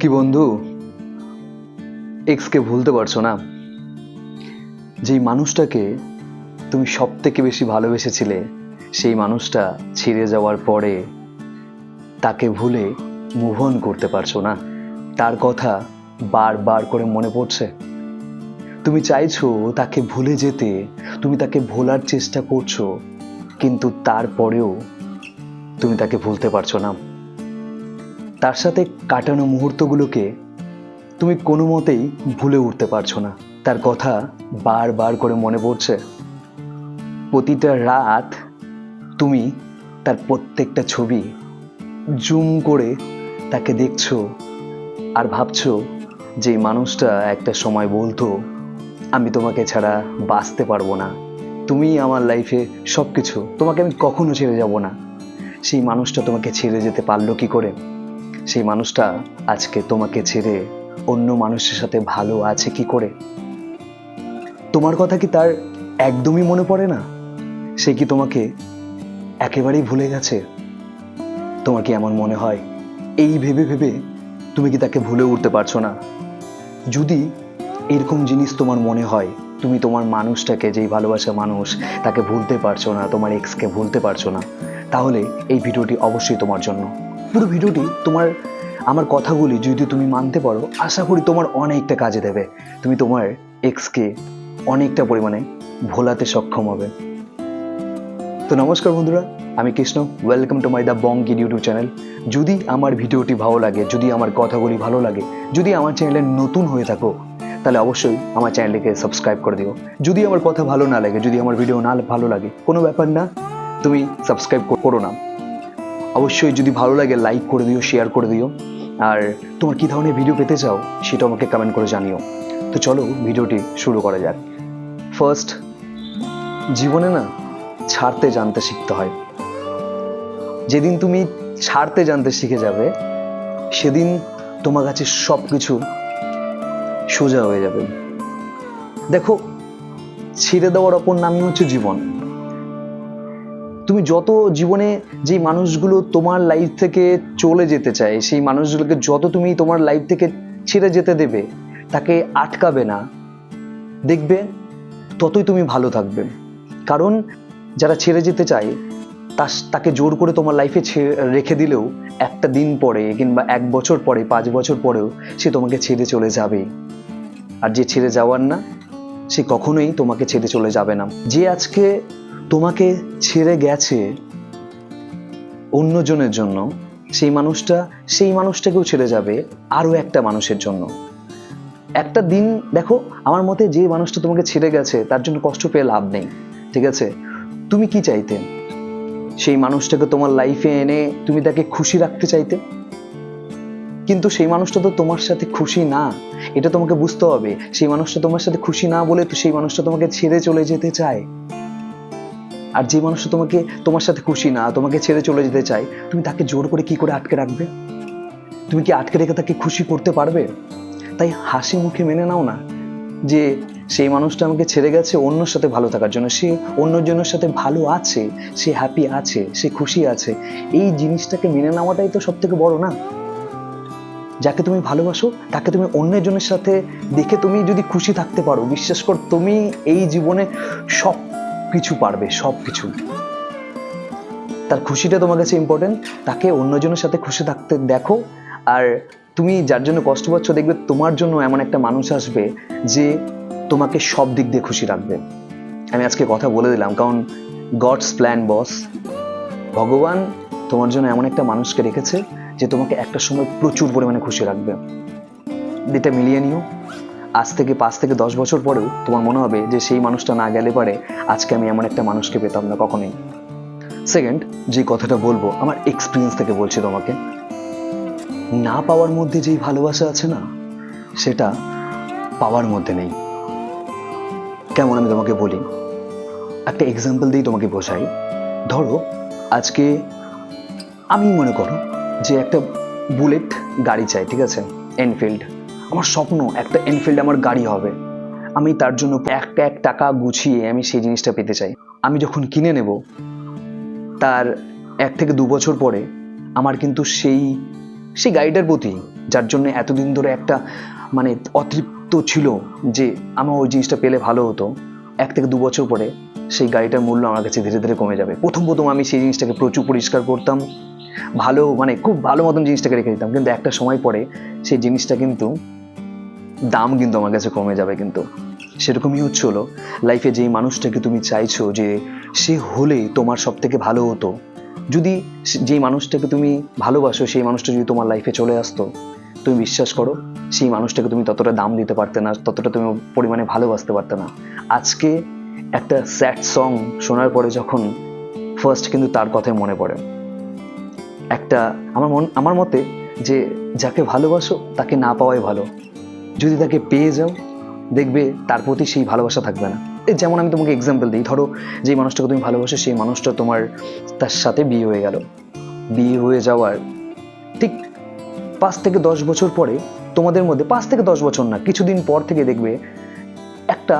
কি বন্ধু? এক্সকে ভুলতে পারছ না। যেই মানুষটাকে তুমি সব থেকে বেশি ভালোবেসেছিলে, সেই মানুষটা ছিঁড়ে যাওয়ার পরে তাকে ভুলে মুভ অন করতে পারছ না। তার কথা বারবার করে মনে পড়ছে। তুমি চাইছো তাকে ভুলে যেতে, তুমি তাকে ভোলার চেষ্টা করছ, কিন্তু তারপরেও তুমি তাকে ভুলতে পারছ না। তার সাথে কাটানো মুহূর্তগুলোকে তুমি কোনো মতেই ভুলে উঠতে পারছ না। তার কথা বারবার করে মনে পড়ছে। প্রতিটা রাত তুমি তার প্রত্যেকটা ছবি জুম করে তাকে দেখছ আর ভাবছ যে মানুষটা একটা সময় বলতো, আমি তোমাকে ছাড়া বাঁচতে পারব না। তুমি আমার লাইফে সব কিছু তোমাকে আমি কখনো ছেড়ে যাব না। সেই মানুষটা তোমাকে ছেড়ে যেতে পারল কি করে? সেই মানুষটা আজকে তোমাকে ছেড়ে অন্য মানুষের সাথে ভালো আছে কি করে? তোমার কথা কি তার একদমই মনে পড়ে না? সে কি তোমাকে একেবারেই ভুলে গেছে? তোমার কি এমন মনে হয়? এই ভেবে ভেবে তুমি কি তাকে ভুলে উঠতে পারছ না? যদি এরকম জিনিস তোমার মনে হয়, তুমি তোমার মানুষটাকে যেই ভালোবাসা মানুষ, তাকে ভুলতে পারছ না, তোমার এক্সকে ভুলতে পারছ না, তাহলে এই ভিডিওটি অবশ্যই তোমার জন্য। পুরো ভিডিওটি তোমার, আমার কথাগুলি যদি তুমি মানতে পারো, আশা করি তোমার অনেকটা কাজে দেবে। তুমি তোমার এক্সকে অনেকটা পরিমাণে ভোলাতে সক্ষম হবে। তো নমস্কার বন্ধুরা, আমি Krishna. Welcome to my the bong kid YouTube channel যদি আমার ভিডিওটি ভালো লাগে, যদি আমার কথাগুলি ভালো লাগে, যদি আমার চ্যানেলে নতুন হয়ে থাকো, তাহলে অবশ্যই আমার চ্যানেলটিকে সাবস্ক্রাইব করে দিও। যদি আমার কথা ভালো না লাগে, যদি আমার ভিডিও না ভালো লাগে, কোনো ব্যাপার না, তুমি সাবস্ক্রাইব করো না। অবশ্যই যদি ভালো লাগে লাইক করে দিও শেয়ার করে দিও। আর তোমার কী ধরনের ভিডিও পেতে চাও সেটা আমাকে কমেন্ট করে জানিও। তো চলো ভিডিওটি শুরু করা যাক। ফার্স্ট জীবনে না ছাড়তে জানতে শিখতে হয়। যেদিন তুমি ছাড়তে জানতে শিখে যাবে, সেদিন তোমার কাছে সব কিছু সোজা হয়ে যাবে। দেখো, ছেড়ে দেওয়ার অপর নামই হচ্ছে জীবন। তুমি যত জীবনে যে মানুষগুলো তোমার লাইফ থেকে চলে যেতে চায়, সেই মানুষগুলোকে যত তুমি তোমার লাইফ থেকে ছেড়ে যেতে দেবে, তাকে আটকাবে না। দেখবে, ততই তুমি ভালো থাকবে। কারণ যারা ছেড়ে যেতে চায় তা তাকে জোর করে তোমার লাইফে রেখে দিলেও একটা দিন পরে কিংবা এক বছর পরে, পাঁচ বছর পরেও সে তোমাকে ছেড়ে চলে যাবে। আর যে ছেড়ে যাওয়ার না, সে কখনোই তোমাকে ছেড়ে চলে যাবে না। যে আজকে তোমাকে ছেড়ে গেছে অন্যজনের জন্য। সেই মানুষটা, সেই মানুষটাকেও ছেড়ে যাবে আরও একটা মানুষের জন্য। একটা দিন, দেখো, আমার মতে যে মানুষটা তোমাকে ছেড়ে গেছে, তার জন্য কষ্ট পেয়ে লাভ নেই, ঠিক আছে? তুমি কি চাইতে? সেই মানুষটাকে তোমার লাইফে এনে তুমি তাকে খুশি রাখতে চাইতে? কিন্তু সেই মানুষটা তো তোমার সাথে খুশি না, এটা তোমাকে বুঝতে হবে। সেই মানুষটা তোমার সাথে খুশি না বলে তো সেই মানুষটা তোমাকে ছেড়ে চলে যেতে চায়। আর যে মানুষটা তোমাকে, তোমার সাথে খুশি না, তোমাকে ছেড়ে চলে যেতে চায়, তুমি তাকে জোর করে কি করে আটকে রাখবে? তুমি কি আটকে রেখে তাকে খুশি করতে পারবে? তাই হাসি মুখে মেনে নাও না যে সেই মানুষটা আমাকে ছেড়ে গেছে অন্যর সাথে ভালো থাকার জন্য। সে অন্যজনের সাথে ভালো আছে, সে হ্যাপি আছে, সে খুশি আছে। এই জিনিসটাকে মেনে নেওয়াটাই তো সব থেকে বড় না? যাকে তুমি ভালোবাসো, তাকে তুমি অন্যের জনের সাথে দেখে তুমি যদি খুশি থাকতে পারো, বিশ্বাস কর, তুমি এই জীবনে সব কিছু পারবে সব কিছু তার খুশিটা তোমার কাছে ইম্পর্টেন্ট তাকে অন্যজনের সাথে খুশি থাকতে দেখো, আর তুমি যার জন্য কষ্ট পাচ্ছ দেখবে তোমার জন্য এমন একটা মানুষ আসবে যে তোমাকে সব দিক দিয়ে খুশি রাখবে। আমি আজকে কথা বলে দিলাম, কারণ গডস প্ল্যান বস ভগবান তোমার জন্য এমন একটা মানুষকে রেখেছে যে তোমাকে একটা সময় প্রচুর পরিমাণে খুশি রাখবে। এটা মিলিয়ে নিও। আজ থেকে পাঁচ থেকে দশ বছর পরেও তোমার মনে হবে যে সেই মানুষটা না গেলে পারে আজকে আমি এমন একটা মানুষকে পেতাম না কখনোই। সেকেন্ড যে কথাটা বলব, আমার এক্সপিরিয়েন্স থেকে বলছি তোমাকে। না পাওয়ার মধ্যে যেই ভালোবাসা আছে না, সেটা পাওয়ার মধ্যে নেই। কেমন আমি তোমাকে বলি? একটা এক্সাম্পল দিয়েই তোমাকে বোঝাই। ধরো, আজকে আমি মনে করো যে একটা বুলেট গাড়ি চাই, ঠিক আছে? এনফিল্ড আমার স্বপ্ন একটা এনফিল্ড আমার গাড়ি হবে। আমি তার জন্য একটা এক টাকা গুছিয়ে আমি সেই জিনিসটা পেতে চাই। আমি যখন কিনে নেব, তার এক থেকে দু বছর পরে আমার কিন্তু সেই সেই গাড়িটার প্রতি, যার জন্য এতদিন ধরে একটা মানে অতৃপ্ত ছিল যে আমার ওই জিনিসটা পেলে ভালো হতো, এক থেকে দু বছর পরে সেই গাড়িটার মূল্য আমার কাছে ধীরে ধীরে কমে যাবে। প্রথম প্রথম আমি সেই জিনিসটাকে প্রচুর পরিষ্কার করতাম, ভালো মানে খুব ভালো মতন জিনিসটাকে রেখে দিতাম। কিন্তু একটা সময় পরে সেই জিনিসটা কিন্তু দাম কিন্তু আমার কাছে কমে যাবে কিন্তু। সেরকমই হচ্ছে হলো লাইফে যেই মানুষটাকে তুমি চাইছো যে সে হলে তোমার সব থেকে ভালো হতো, যদি যেই মানুষটাকে তুমি ভালোবাসো, সেই মানুষটা যদি তোমার লাইফে চলে আসতো, তুমি বিশ্বাস করো, সেই মানুষটাকে তুমি ততটা দাম দিতে পারতে না, ততটা তুমি পরিমাণে ভালোবাসতে পারতে না। আজকে একটা স্যাড সং শোনার পরে যখন ফার্স্ট কিন্তু তার কথাই মনে পড়ে। একটা, আমার মন, আমার মতে যে যাকে ভালোবাসো, তাকে না পাওয়াই ভালো। যদি তাকে পেয়ে যাও, দেখবে তার প্রতি সেই ভালোবাসা থাকবে না। যেমন আমি তোমাকে এক্সাম্পল দিই, ধরো যে মানুষটাকে তুমি ভালোবাসো, সেই মানুষটা তোমার, তার সাথে বিয়ে হয়ে গেল। বিয়ে হয়ে যাওয়ার ঠিক পাঁচ থেকে দশ বছর পরে তোমাদের মধ্যে, পাঁচ থেকে দশ বছর না, কিছুদিন পর থেকে দেখবে একটা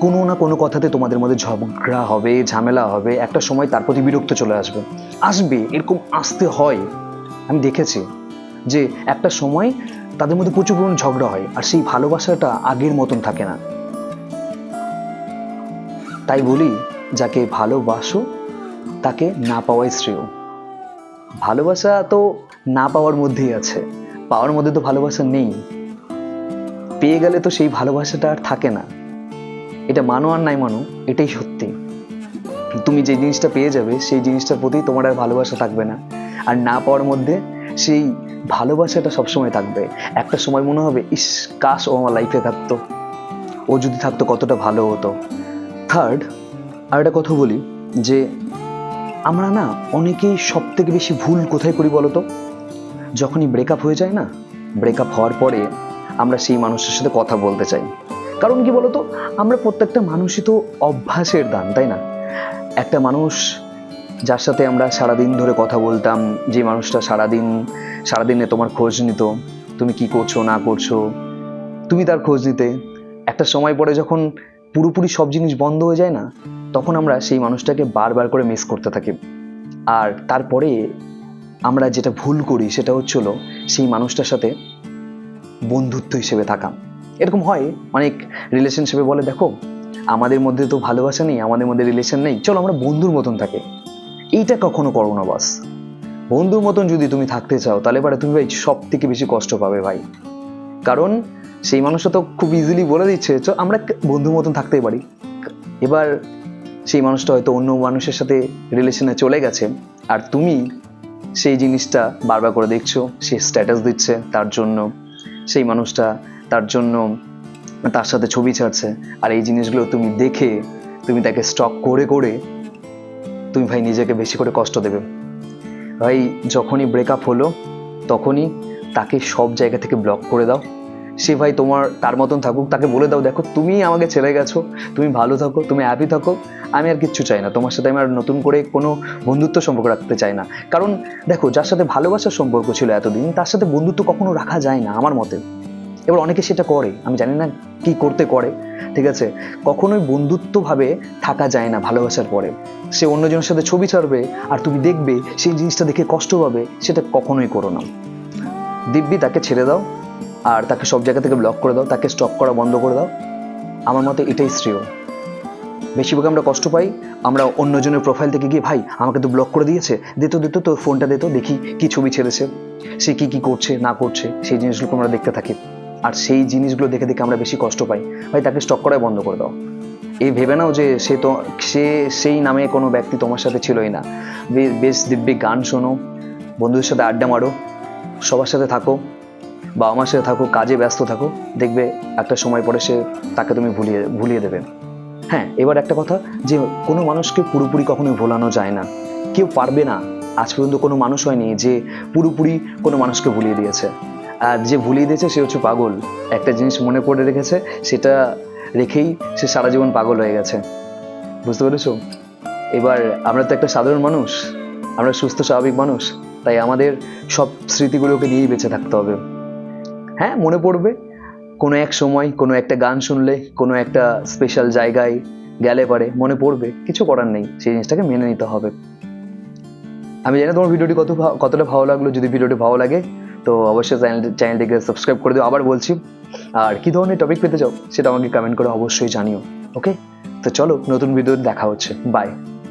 কোনো না কোনো কথাতে তোমাদের মধ্যে ঝগড়া হবে, ঝামেলা হবে, একটা সময় তার প্রতি বিরক্ত চলে আসবে। আসবে, এরকম আসতে হয়। আমি দেখেছি যে একটা সময় তাদের মধ্যে প্রচুর পরিমাণ ঝগড়া হয়, আর সেই ভালোবাসাটা আগের মতন থাকে না। তাই বলি, যাকে ভালোবাসো, তাকে না পাওয়াই শ্রেয়। ভালোবাসা তো না পাওয়ার মধ্যেই আছে, পাওয়ার মধ্যে তো ভালোবাসা নেই। পেয়ে গেলে তো সেই ভালোবাসাটা আর থাকে না। এটা মানো আর নাই মানো, এটাই সত্যি। তুমি যে জিনিসটা পেয়ে যাবে, সেই জিনিসটার প্রতি তোমার আর ভালোবাসা থাকবে না। আর না পাওয়ার মধ্যে সেই ভালোবাসাটা সবসময় থাকবে। একটা সময় মনে হবে, ইস, কাশ, ও আমার লাইফে থাকতো। ও যদি থাকতো কতটা ভালো হতো। থার্ড আর একটা কথা বলি, যে আমরা না অনেকেই সব থেকে বেশি ভুল কোথায় করি বলো তো যখনই ব্রেকআপ হয়ে যায় না ব্রেকআপ হওয়ার পরে আমরা সেই মানুষের সাথে কথা বলতে চাই। কারণ কি বলতো? আমরা প্রত্যেকটা মানুষই তো অভ্যাসের দান, তাই না? একটা মানুষ যার সাথে আমরা সারাদিন ধরে কথা বলতাম, যে মানুষটা সারাদিন, সারাদিনে তোমার খোঁজ নিত, তুমি কি করছ, না করছ, তুমি তার খোঁজ নিতে। একটা সময় পরে যখন পুরোপুরি সব জিনিস বন্ধ হয়ে যায় না, তখন আমরা সেই মানুষটাকে বারবার করে মিস করতে থাকি। আর তারপরে আমরা যেটা ভুল করি সেটা হচ্ছিল সেই মানুষটার সাথে বন্ধুত্ব হিসেবে থাকা। এরকম হয় অনেক রিলেশনশিপে বলে, দেখো, আমাদের মধ্যে তো ভালোবাসা নেই, আমাদের মধ্যে রিলেশন নেই, চলো আমরা বন্ধুর মতন থাকে। এইটা কখনো করো না, বাস। বন্ধুর মতন যদি তুমি থাকতে চাও, তাহলে পরে তুমি ভাই সব থেকে বেশি কষ্ট পাবে ভাই। কারণ সেই মানুষটা তো খুব ইজিলি বলে দিচ্ছে, চ, আমরা বন্ধুর মতন থাকতে পারি। এবার সেই মানুষটা হয়তো অন্য মানুষের সাথে রিলেশনে চলে গেছে, আর তুমি সেই জিনিসটা বারবার করে দেখছ, সে স্ট্যাটাস দিচ্ছে তার জন্য, সেই মানুষটা তার জন্য তার সাথে ছবি ছাড়ছে, আর এই জিনিসগুলো তুমি দেখে, তুমি তাকে স্টক করে করে তুমি ভাই নিজেকে বেশি করে কষ্ট দেবে। ভাই, যখনই ব্রেকআপ হলো, তখনই তাকে সব জায়গা থেকে ব্লক করে দাও। সে ভাই তোমার, তার মতন থাকুক, তাকে বলে দাও, দেখো, তুমি আমাকে ছেড়ে গেছো, তুমি ভালো থাকো, তুমি হ্যাপি থাকো, আমি আর কিচ্ছু চাই না। তোমার সাথে আমি আর নতুন করে কোনো বন্ধুত্ব সম্পর্ক রাখতে চাই না। কারণ, দেখো, যার সাথে ভালোবাসার সম্পর্ক ছিল এতদিন, তার সাথে বন্ধুত্ব কখনো রাখা যায় না আমার মতে। এবার অনেকে সেটা করে, আমি জানি না কি করতে করে। ঠিক আছে? কখনোই বন্ধুত্বভাবে থাকা যায় না ভালোবাসার পরে। সে অন্যজনের সাথে ছবি ছাড়বে আর তুমি দেখবে সেই জিনিসটা দেখে কষ্ট পাবে, সেটা কখনোই করো না। দিব্যি, তাকে ছেড়ে দাও আর তাকে সব জায়গা থেকে ব্লক করে দাও, তাকে স্টক করা বন্ধ করে দাও। আমার মতে এটাই শ্রেয়। বেশিরভাগ আমরা কষ্ট পাই, আমরা অন্যজনের প্রোফাইল থেকে গিয়ে, ভাই, আমাকে তো ব্লক করে দিয়েছে দিত দিত তোর ফোনটা দিত দেখি কি ছবি ছেড়েছে, সে কি কি করছে, না করছে, সেই জিনিসগুলো আমরা দেখতে থাকি। আর সেই জিনিসগুলো দেখে দেখে আমরা বেশি কষ্ট পাই। ভাই, তাকে স্টক করাই বন্ধ করে দাও। এই ভেবে নাও যে সে তো, সে সেই নামে কোনো ব্যক্তি তোমার সাথে ছিলই না। বেশ দিব্যি গান শোনো, বন্ধুদের সাথে আড্ডা মারো, সবার সাথে থাকো, বাবা মার সাথে থাকো, কাজে ব্যস্ত থাকো, দেখবে একটা সময় পরে সে তাকে তুমি ভুলিয়ে ভুলিয়ে দেবে। হ্যাঁ এবার একটা কথা যে কোনো মানুষকে পুরোপুরি কখনোই ভোলানো যায় না। কেউ পারবে না, আজ পর্যন্ত কোনো মানুষ হয়নি যে পুরোপুরি কোনো মানুষকে ভুলিয়ে দিয়েছে। আর যে ভুলিয়ে দিয়েছে সে হচ্ছে পাগল। একটা জিনিস মনে করে রেখেছে, সেটা রেখেই সে সারা জীবন পাগল হয়ে গেছে। বুঝতে পেরেছ? এবার আমরা তো একটা সাধারণ মানুষ, আমরা সুস্থ, স্বাভাবিক মানুষ, তাই আমাদের সব স্মৃতিগুলোকে নিয়েই বেঁচে থাকতে হবে। হ্যাঁ মনে পড়বে, কোনো এক সময় কোনো একটা গান শুনলে, কোনো একটা স্পেশাল জায়গায় গেলে পারে মনে পড়বে, কিছু করার নেই, সেই জিনিসটাকে মেনে নিতে হবে। আমি জানি তোমার ভিডিওটি কত কতটা ভালো লাগল, যদি ভিডিওটি ভালো লাগে তো অবশ্যই চ্যানেল চ্যানেলটিকে সাবস্ক্রাইব করে দিও। আবার বলছি, আর কী ধরনের টপিক পেতে চাও সেটা আমাকে কমেন্ট করে অবশ্যই জানিও ওকে তো চলো, নতুন ভিডিও দেখা হচ্ছে। বাই